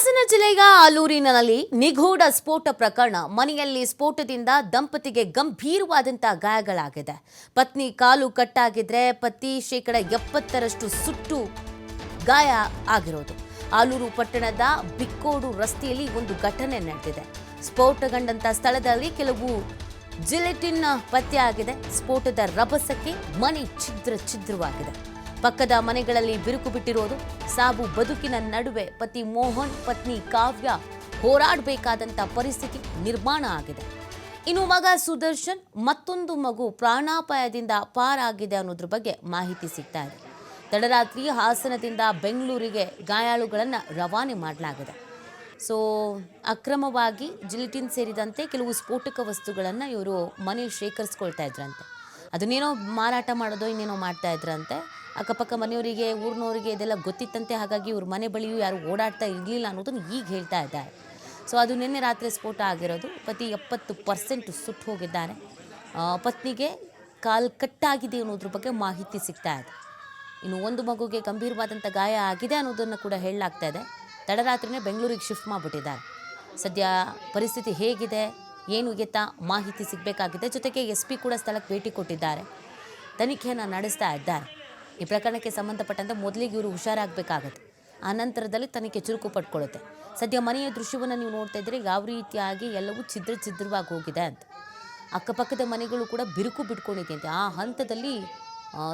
ಹಾಸನ ಜಿಲ್ಲೆಯ ಆಲೂರಿನಲ್ಲಿ ನಿಗೂಢ ಸ್ಫೋಟ ಪ್ರಕರಣ ಮನೆಯಲ್ಲಿ ಸ್ಫೋಟದಿಂದ ದಂಪತಿಗೆ ಗಂಭೀರವಾದಂತಹ ಗಾಯಗಳಾಗಿದೆ. ಪತ್ನಿ ಕಾಲು ಕಟ್ಟಾಗಿದ್ರೆ ಪತಿ ಶೇಕಡ ಎಪ್ಪತ್ತರಷ್ಟು ಸುಟ್ಟು ಗಾಯ ಆಗಿರೋದು. ಆಲೂರು ಪಟ್ಟಣದ ಬಿಕ್ಕೋಡು ರಸ್ತೆಯಲ್ಲಿ ಒಂದು ಘಟನೆ ನಡೆದಿದೆ. ಸ್ಫೋಟಗೊಂಡಂತ ಸ್ಥಳದಲ್ಲಿ ಕೆಲವು ಜಿಲೆಟಿನ್ ಪತ್ತೆಯಾಗಿದೆ ಸ್ಫೋಟದ ರಭಸಕ್ಕೆ ಮನೆ ಛಿದ್ರ ಛಿದ್ರವಾಗಿದೆ. ಪಕ್ಕದ ಮನೆಗಳಲ್ಲಿ ಬಿರುಕು ಬಿಟ್ಟಿರೋದು, ಸಾಬು ಬದುಕಿನ ನಡುವೆ ಪತಿ ಮೋಹನ್, ಪತ್ನಿ ಕಾವ್ಯ ಹೋರಾಡಬೇಕಾದಂಥ ಪರಿಸ್ಥಿತಿ ನಿರ್ಮಾಣ ಆಗಿದೆ. ಇನ್ನು ಮಗ ಸುದರ್ಶನ್ ಮತ್ತೊಂದು ಮಗು ಪ್ರಾಣಾಪಾಯದಿಂದ ಪಾರಾಗಿದೆ ಅನ್ನೋದ್ರ ಬಗ್ಗೆ ಮಾಹಿತಿ ಸಿಗ್ತಾ ಇದೆ. ತಡರಾತ್ರಿ ಹಾಸನದಿಂದ ಬೆಂಗಳೂರಿಗೆ ಗಾಯಾಳುಗಳನ್ನು ರವಾನೆ ಮಾಡಲಾಗಿದೆ. ಸೊ, ಅಕ್ರಮವಾಗಿ ಜಿಲಿಟಿನ್ ಸೇರಿದಂತೆ ಕೆಲವು ಸ್ಫೋಟಕ ವಸ್ತುಗಳನ್ನು ಇವರು ಮನೆ ಶೇಖರಿಸ್ಕೊಳ್ತಾ ಇದ್ರಂತೆ. ಅದನ್ನೇನೋ ಮಾರಾಟ ಮಾಡೋದು ಇನ್ನೇನೋ ಮಾಡ್ತಾ ಇದ್ರಂತೆ. ಅಕ್ಕಪಕ್ಕ ಮನೆಯವರಿಗೆ ಊರಿನವರಿಗೆ ಇದೆಲ್ಲ ಗೊತ್ತಿತ್ತಂತೆ ಹಾಗಾಗಿ ಇವ್ರ ಮನೆ ಬಳಿಯೂ ಯಾರು ಓಡಾಡ್ತಾ ಇರಲಿಲ್ಲ ಅನ್ನೋದನ್ನು ಈಗ ಹೇಳ್ತಾ ಇದ್ದಾರೆ. ಸೊ ಅದು ನಿನ್ನೆ ರಾತ್ರಿ ಸ್ಫೋಟ ಆಗಿರೋದು. ಪತಿ ಎಪ್ಪತ್ತು ಪರ್ಸೆಂಟ್ ಸುಟ್ಟು ಹೋಗಿದ್ದಾರೆ. ಆ, ಪತ್ನಿಗೆ ಕಾಲು ಕಟ್ಟಾಗಿದೆ ಅನ್ನೋದ್ರ ಬಗ್ಗೆ ಮಾಹಿತಿ ಸಿಗ್ತಾ ಇದೆ. ಇನ್ನು ಒಂದು ಮಗುಗೆ ಗಂಭೀರವಾದಂಥ ಗಾಯ ಆಗಿದೆ ಅನ್ನೋದನ್ನು ಕೂಡ ಹೇಳಲಾಗ್ತಾ ಇದೆ. ತಡರಾತ್ರಿನೇ ಬೆಂಗಳೂರಿಗೆ ಶಿಫ್ಟ್ ಮಾಡಿಬಿಟ್ಟಿದ್ದಾರೆ. ಸದ್ಯ ಪರಿಸ್ಥಿತಿ ಹೇಗಿದೆ? ಏನು ಎತ್ತ ಮಾಹಿತಿ ಸಿಗಬೇಕಾಗಿದೆ. ಜೊತೆಗೆ ಎಸ್ ಪಿ ಕೂಡ ಸ್ಥಳಕ್ಕೆ ಭೇಟಿ ಕೊಟ್ಟಿದ್ದಾರೆ. ತನಿಖೆಯನ್ನು ನಡೆಸ್ತಾ ಇದ್ದಾರೆ. ಈ ಪ್ರಕರಣಕ್ಕೆ ಸಂಬಂಧಪಟ್ಟಂತೆ ಮೊದಲಿಗೆ ಇವರು ಹುಷಾರಾಗಬೇಕಾಗತ್ತೆ. ಆ ನಂತರದಲ್ಲಿ ತನಿಖೆ ಚುರುಕು ಪಟ್ಕೊಳ್ಳುತ್ತೆ ಸದ್ಯ ಮನೆಯ ದೃಶ್ಯವನ್ನು ನೀವು ನೋಡ್ತಾ ಇದ್ದರೆ. ಯಾವ ರೀತಿಯಾಗಿ ಎಲ್ಲವೂ ಛಿದ್ರ ಛಿದ್ರವಾಗಿ ಹೋಗಿದೆ ಅಂತ. ಅಕ್ಕಪಕ್ಕದ ಮನೆಗಳು ಕೂಡ ಬಿರುಕು ಬಿಟ್ಕೊಂಡಿದೆ ಅಂತೆ ಆ ಹಂತದಲ್ಲಿ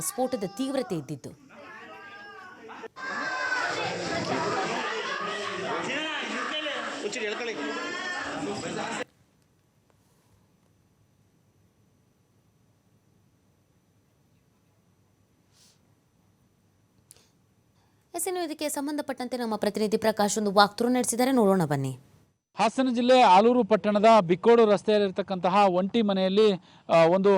ಸ್ಫೋಟದ ತೀವ್ರತೆ ಇದ್ದಿದ್ದು ಒಂಚೂರು ಎಸ್ ಇದಕ್ಕೆ ಸಂಬಂಧಪಟ್ಟಂತೆ ನಮ್ಮ ಪ್ರತಿನಿಧಿ ಪ್ರಕಾಶ್ ಒಂದು ವಾಕ್ಥ್ರೂ ನಡೆಸಿದ್ದಾರೆ. ನೋಡೋಣ ಬನ್ನಿ. ಹಾಸನ ಜಿಲ್ಲೆ ಆಲೂರು ಪಟ್ಟಣದ ಬಿಕ್ಕೋಡು ರಸ್ತೆಯಲ್ಲಿರ್ತಕ್ಕಂತಹ ಒಂಟಿ ಮನೆಯಲ್ಲಿ ಒಂದು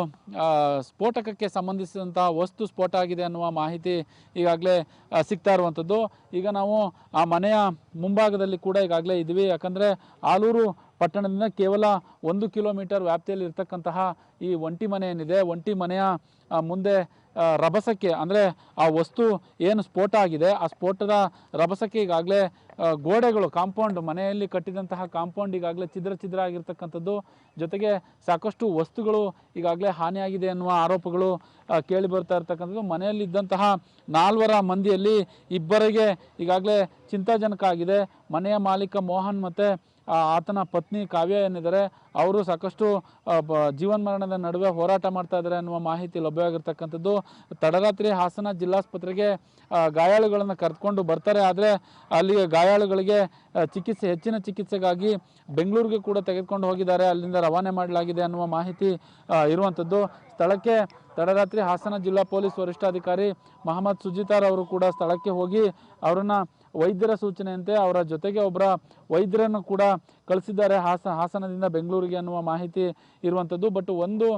ಸ್ಫೋಟಕಕ್ಕೆ ಸಂಬಂಧಿಸಿದಂತಹ ವಸ್ತು ಸ್ಫೋಟ ಆಗಿದೆ ಅನ್ನುವ ಮಾಹಿತಿ ಈಗಾಗಲೇ ಸಿಗ್ತಾ ಇರುವಂಥದ್ದು ಈಗ ನಾವು ಆ ಮನೆಯ ಮುಂಭಾಗದಲ್ಲಿ ಕೂಡ ಈಗಾಗಲೇ ಇದ್ವಿ ಯಾಕಂದರೆ ಆಲೂರು ಪಟ್ಟಣದಿಂದ ಕೇವಲ ಒಂದು ಕಿಲೋಮೀಟರ್ ವ್ಯಾಪ್ತಿಯಲ್ಲಿ ಇರ್ತಕ್ಕಂತಹ ಈ ಒಂಟಿ ಮನೆ ಏನಿದೆ, ಒಂಟಿ ಮನೆಯ ಮುಂದೆ ರಭಸಕ್ಕೆ, ಅಂದರೆ ಆ ವಸ್ತು ಏನು ಸ್ಫೋಟ ಆಗಿದೆ, ಆ ಸ್ಫೋಟದ ರಭಸಕ್ಕೆ ಈಗಾಗಲೇ ಗೋಡೆಗಳು, ಕಾಂಪೌಂಡ್, ಮನೆಯಲ್ಲಿ ಕಟ್ಟಿದಂತಹ ಕಾಂಪೌಂಡ್ ಈಗಾಗಲೇ ಛಿದ್ರ ಛಿದ್ರ ಆಗಿರ್ತಕ್ಕಂಥದ್ದು. ಜೊತೆಗೆ ಸಾಕಷ್ಟು ವಸ್ತುಗಳು ಈಗಾಗಲೇ ಹಾನಿಯಾಗಿದೆ ಎನ್ನುವ ಆರೋಪಗಳು ಕೇಳಿ ಬರ್ತಾ ಇರ್ತಕ್ಕಂಥದ್ದು. ಮನೆಯಲ್ಲಿದ್ದಂತಹ ನಾಲ್ವರ ಮಂದಿಯಲ್ಲಿ ಇಬ್ಬರಿಗೆ ಈಗಾಗಲೇ ಚಿಂತಾಜನಕ ಆಗಿದೆ. ಮನೆಯ ಮಾಲೀಕ ಮೋಹನ್ ಮತ್ತು ಆತನ ಪತ್ನಿ ಕಾವ್ಯ ಏನಿದ್ದಾರೆ, ಅವರು ಸಾಕಷ್ಟು ಜೀವನ್ಮರಣದ ನಡುವೆ ಹೋರಾಟ ಮಾಡ್ತಾ ಇದ್ದಾರೆ ಅನ್ನುವ ಮಾಹಿತಿ ಲಭ್ಯವಾಗಿರ್ತಕ್ಕಂಥದ್ದು. ತಡರಾತ್ರಿ ಹಾಸನ ಜಿಲ್ಲಾಸ್ಪತ್ರೆಗೆ ಗಾಯಾಳುಗಳನ್ನು ಕರೆದುಕೊಂಡು ಬರ್ತಾರೆ. ಆದರೆ ಅಲ್ಲಿ ಗಾಯಾಳುಗಳಿಗೆ ಚಿಕಿತ್ಸೆ, ಹೆಚ್ಚಿನ ಚಿಕಿತ್ಸೆಗಾಗಿ ಬೆಂಗಳೂರಿಗೆ ಕೂಡ ತೆಗೆದುಕೊಂಡು ಹೋಗಿದ್ದಾರೆ. ಅಲ್ಲಿಂದ ರವಾನೆ ಮಾಡಲಾಗಿದೆ ಅನ್ನುವ ಮಾಹಿತಿ ಇರುವಂಥದ್ದು ಸ್ಥಳಕ್ಕೆ ತಡರಾತ್ರಿ ಹಾಸನ ಜಿಲ್ಲಾ ಪೊಲೀಸ್ ವರಿಷ್ಠಾಧಿಕಾರಿ ಮಹಮ್ಮದ್ ಸುಜಿತಾರ್ ಅವರು ಕೂಡ ಸ್ಥಳಕ್ಕೆ ಹೋಗಿ ಅವರನ್ನು ವೈದ್ಯರ ಸೂಚನೆಯಂತೆ ಅವರ ಜೊತೆಗೆ ಒಬ್ಬರ ವೈದ್ಯರನ್ನು ಕೂಡ ಕಳಿಸಿದ್ದಾರೆ ಹಾಸ, ಹಾಸನದಿಂದ ಬೆಂಗಳೂರಿಗೆ ಅನ್ನುವ ಮಾಹಿತಿ ಇರುವಂಥದ್ದು ಬಟ್ ಒಂದು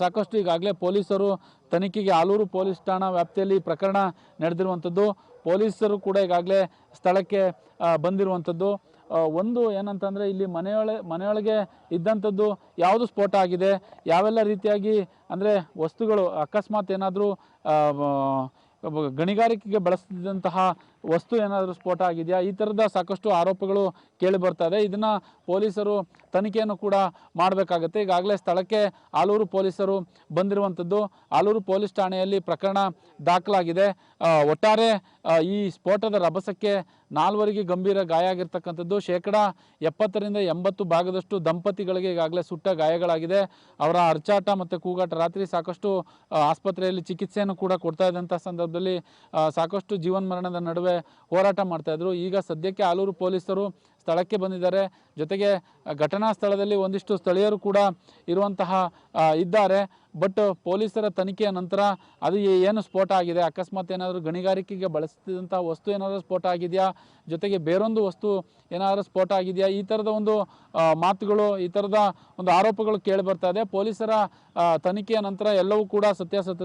ಸಾಕಷ್ಟು ಈಗಾಗಲೇ ಪೊಲೀಸರು ತನಿಖೆಗೆ ಆಲೂರು ಪೊಲೀಸ್ ಠಾಣಾ ವ್ಯಾಪ್ತಿಯಲ್ಲಿ ಪ್ರಕರಣ ನಡೆದಿರುವಂಥದ್ದು. ಪೊಲೀಸರು ಕೂಡ ಈಗಾಗಲೇ ಸ್ಥಳಕ್ಕೆ ಬಂದಿರುವಂಥದ್ದು. ಒಂದು ಏನಂತಂದರೆ ಇಲ್ಲಿ ಮನೆಯೊಳ ಮನೆಯೊಳಗೆ ಇದ್ದಂಥದ್ದು ಯಾವುದು ಸ್ಫೋಟ ಆಗಿದೆ, ಯಾವೆಲ್ಲ ರೀತಿಯಾಗಿ ಅಂದರೆ ವಸ್ತುಗಳು ಅಕಸ್ಮಾತ್ ಏನಾದರೂ ಗಣಿಗಾರಿಕೆಗೆ ಬಳಸ್ತಿದ್ದಂತಹ ವಸ್ತು ಏನಾದರೂ ಸ್ಫೋಟ ಆಗಿದೆಯಾ? ಈ ಥರದ ಸಾಕಷ್ಟು ಆರೋಪಗಳು ಕೇಳಿ ಬರ್ತಾ ಇದೆ. ಇದನ್ನು ಪೊಲೀಸರು ತನಿಖೆಯನ್ನು ಕೂಡ ಮಾಡಬೇಕಾಗತ್ತೆ. ಈಗಾಗಲೇ ಸ್ಥಳಕ್ಕೆ ಆಲೂರು ಪೊಲೀಸರು ಬಂದಿರುವಂಥದ್ದು. ಆಲೂರು ಪೊಲೀಸ್ ಠಾಣೆಯಲ್ಲಿ ಪ್ರಕರಣ ದಾಖಲಾಗಿದೆ. ಒಟ್ಟಾರೆ ಈ ಸ್ಫೋಟದ ರಭಸಕ್ಕೆ ನಾಲ್ವರಿಗೆ ಗಂಭೀರ ಗಾಯ ಆಗಿರ್ತಕ್ಕಂಥದ್ದು. ಶೇಕಡ ಎಪ್ಪತ್ತರಿಂದ ಎಂಬತ್ತು ಭಾಗದಷ್ಟು ದಂಪತಿಗಳಿಗೆ ಈಗಾಗಲೇ ಸುಟ್ಟ ಗಾಯಗಳಾಗಿದೆ. ಅವರ ಅರ್ಚಾಟ ಮತ್ತು ಕೂಗಾಟ ರಾತ್ರಿ ಸಾಕಷ್ಟು ಆಸ್ಪತ್ರೆಯಲ್ಲಿ ಚಿಕಿತ್ಸೆಯನ್ನು ಕೂಡ ಕೊಡ್ತಾ ಇದ್ದಂಥ ಸಂದರ್ಭದಲ್ಲಿ ಸಾಕಷ್ಟು ಜೀವನ್ಮರಣದ ನಡುವೆ ಹೋರಾಟ ಮಾಡ್ತಾಯಿದ್ರು ಈಗ ಸದ್ಯಕ್ಕೆ ಆಲೂರು ಪೊಲೀಸರು ಸ್ಥಳಕ್ಕೆ ಬಂದಿದ್ದಾರೆ. ಜೊತೆಗೆ ಘಟನಾ ಸ್ಥಳದಲ್ಲಿ ಒಂದಿಷ್ಟು ಸ್ಥಳೀಯರು ಕೂಡ ಇರುವಂತಹ ಇದ್ದಾರೆ. ಬಟ್ ಪೊಲೀಸರ ತನಿಖೆಯ ನಂತರ ಅದು ಏನು ಸ್ಫೋಟ ಆಗಿದೆ? ಅಕಸ್ಮಾತ್ ಏನಾದರೂ ಗಣಿಗಾರಿಕೆಗೆ ಬಳಸ್ತಿದ್ದಂಥ ವಸ್ತು ಏನಾದರೂ ಸ್ಫೋಟ ಆಗಿದೆಯಾ? ಜೊತೆಗೆ ಬೇರೊಂದು ವಸ್ತು ಏನಾದರೂ ಸ್ಫೋಟ ಆಗಿದೆಯಾ? ಈ ಥರದ ಒಂದು ಮಾತುಗಳು, ಈ ಥರದ ಒಂದು ಆರೋಪಗಳು ಕೇಳಿ ಬರ್ತಾ ಇದೆ. ಪೊಲೀಸರ ತನಿಖೆಯ ನಂತರ ಎಲ್ಲವೂ ಕೂಡ ಸತ್ಯಾಸತ್ಯತೆ